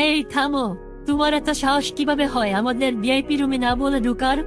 এই থামো। তোমার এত সাহস কীভাবে হয়? আমাদের ভিআইপি রুমে না বলে ঢুকার?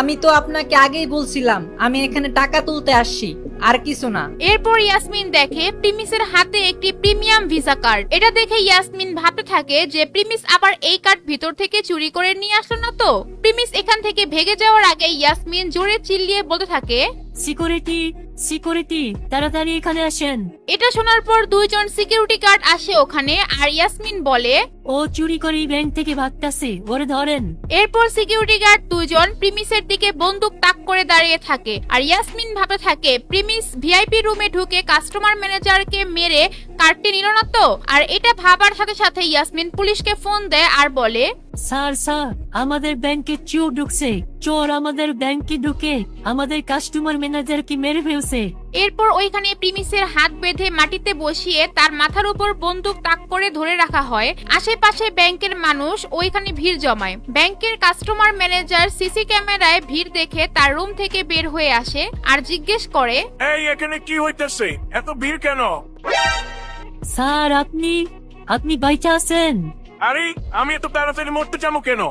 আমি তো আপনাকে আগেই বলছিলাম আমি এখানে টাকা তুলতে আসছি আর কিছু না। এরপর ইয়াসমিন দেখে প্রিমিসের হাতে একটি প্রিমিয়াম ভিসা কার্ড। এটা দেখে ইয়াসমিন ভাবতে থাকে যে প্রিমিস আবার এই কার্ড ভিতর থেকে চুরি করে নিয়ে আসলো না তো? প্রিমিস এখান থেকে ভেগে যাওয়ার আগে ইয়াসমিন জোরে চিল্লিয়ে বলতে থাকে সিকিউরিটি সিকিউরিটি তাড়াতাড়ি এখানে আসেন। এটা শোনার পর দুইজন সিকিউরিটি গার্ড আসে ওখানে আর ইয়াসমিন বলে ও চুরি করে ব্যাংক থেকে ভাগতাছে ওরে ধরেন। এরপর সিকিউরিটি গার্ড দুইজন প্রিমিসের দিকে বন্দুক তাক করে দাঁড়িয়ে থাকে আর ইয়াসমিন ভাবতে থাকে প্রিমিস ভিআইপি রুমে ঢুকে কাস্টমার ম্যানেজারকে মেরে কার্ডটি নিল না তো? আর এটা ভাবার সাথে সাথে ইয়াসমিন পুলিশকে ফোন দেয় আর বলে স্যার স্যার আমাদের ব্যাংকে চোর ঢুকছে। চোর আমাদের ব্যাংকে ঢুকে আমাদের কাস্টমার ম্যানেজারকে মেরে ফেলছে। এরপর ওইখানে প্রিমিসের হাত বেঁধে মাটিতে বসিয়ে তার মাথার উপর বন্দুক তাক করে ধরে রাখা হয়। আশেপাশে ব্যাংকের মানুষ ওইখানে ভিড় জমায়। ব্যাংকের কাস্টমার ম্যানেজার সিসি ক্যামেরায় ভিড় দেখে তার রুম থেকে বের হয়ে আসে আর জিজ্ঞেস করে এই এখানে কি হইতেছে? এত ভিড় কেন? স্যার আপনি আপনি বাইচা আছেন। আরে আমি এত তাড়াতাড়ি মরতে যাব কেন?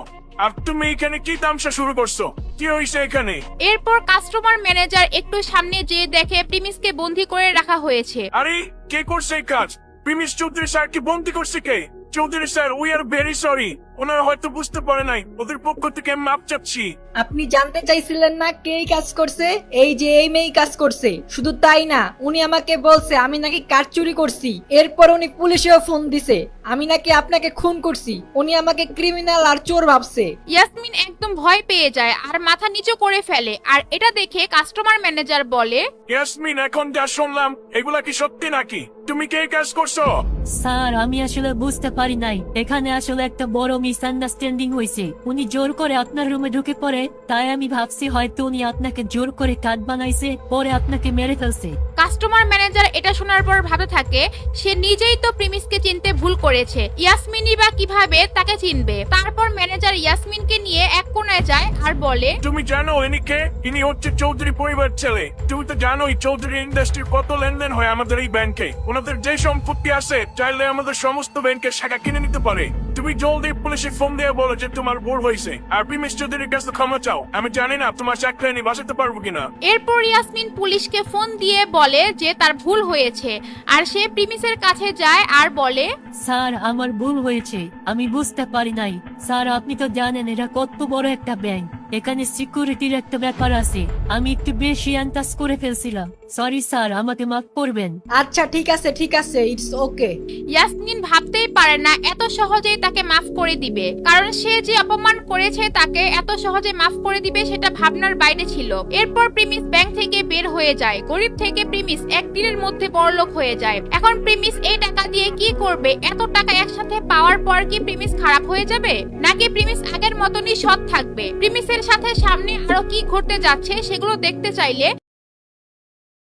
আর তুমি এখানে কি তামসা শুরু করছ? কি হইছে এখানে? এরপর কাস্টমার ম্যানেজার একটু সামনে যেয়ে দেখে প্রিমিসকে বন্দি করে রাখা হয়েছে। আরে কে করছে এই কাজ? প্রিমিস চৌধুরী স্যার কি বন্দি করছে কে? Chowdhury sir we are very sorry ওনারা হয়তো বুঝতে পারে নাই। ওদের পক্ষ থেকে আমি মাপ চাচ্ছি। আপনি জানতে চাইছিলেন না কে এই কাজ করছে? এই যে এই মেয়ে কাজ করছে। শুধু তাই না উনি আমাকে বলছে আমি নাকি কার চুরি করছি। এরপর উনি পুলিশেও ফোন দিছে আমি নাকি আপনাকে খুন করছি। উনি আমাকে ক্রিমিনাল আর চোর ভাবছে। ইয়াসমিন একদম ভয় পেয়ে যায় আর মাথা নিচু করে ফেলে। আর এটা দেখে কাস্টমার ম্যানেজার বলে ইয়াসমিন এখন যা শুনলাম এগুলা কি সত্যি নাকি? তুমি কে কাজ করছ? স্যার আমি আসলে বুঝতে পারি নাই। এখানে আসলে একটা বড় মিসআন্ডারস্ট্যান্ডিং হয়েছে উনি জোর করে আপনার রুমে ঢুকে পড়ে তাই আমি ভাবছি হয়তো উনি আপনাকে জোর করে কাঠ বানাইছে পরে আপনাকে মেরে ফেলছে কাস্টমার ম্যানেজার এটা শোনার পর ভাবতে থাকে সে নিজেই তো প্রিমিসকে চিনতে ভুল করেছে ইয়াসমিনই বা কীভাবে তাকে চিনবে তারপর ম্যানেজার ইয়াসমিনকে নিয়ে এক কোণায় যায় আর বলে তুমি জানো ইনি কে ইনি হচ্ছে চৌধুরী পরিবার ছেলে তুমি তো জানোই চৌধুরী ইন্ডাস্ট্রির কত লেনদেন হয় আমাদের এই ব্যাংকে ওনাদের যে সম্পত্তি আছে চাইলে আমাদের সমস্ত ব্যাংকের শাখা কিনে নিতে পারে তুমি জলদি পুলিশে ফোন দিয়ে বলো যে তোমার ভুল হয়েছে। আর প্রিমিস চৌধুরীর কাছে ক্ষমা চাও। আমি জানি না তোমার চাকরি আমি বাঁচাতে পারব কিনা। এরপর ইয়াসমিন পুলিশকে ফোন দিয়ে বলে যে তার ভুল হয়েছে। আর সে প্রিমিসের কাছে যায় আর বলে স্যার আমার ভুল হয়েছে। আমি বুঝতে পারি নাই। স্যার আপনি তো জানেন এটা কত বড় একটা ব্যাংক। এখানে সিকিউরিটির একটা ব্যাপার আছে। আমি একটু বেশি আন্দাজ করে ফেলছিলাম। সরি স্যার আমাকে মাফ করবেন। আচ্ছা ঠিক আছে ঠিক আছে ইটস ওকে ইয়াসমিন ভাবতেই পারে না এত সহজেই তাকে মাফ করে দিবে। কারণ সে যে অপমান করেছে তাকে এত সহজে মাফ করে দিবে সেটা ভাবনার বাইরে ছিল। এরপর প্রিমিস ব্যাংক থেকে বের হয়ে যায়। গরিব থেকে প্রিমিস একদিনের মধ্যে বড়লোক হয়ে যায়। এখন প্রিমিস এই টাকা দিয়ে কি করবে? এত টাকা একসাথে পাওয়ার পর কি প্রিমিস খারাপ হয়ে যাবে? নাকি প্রিমিস আগের মতনই সৎ থাকবে? প্রিমিসের সাথে সামনে আরও কি ঘটতে যাচ্ছে সেগুলো দেখতে চাইলে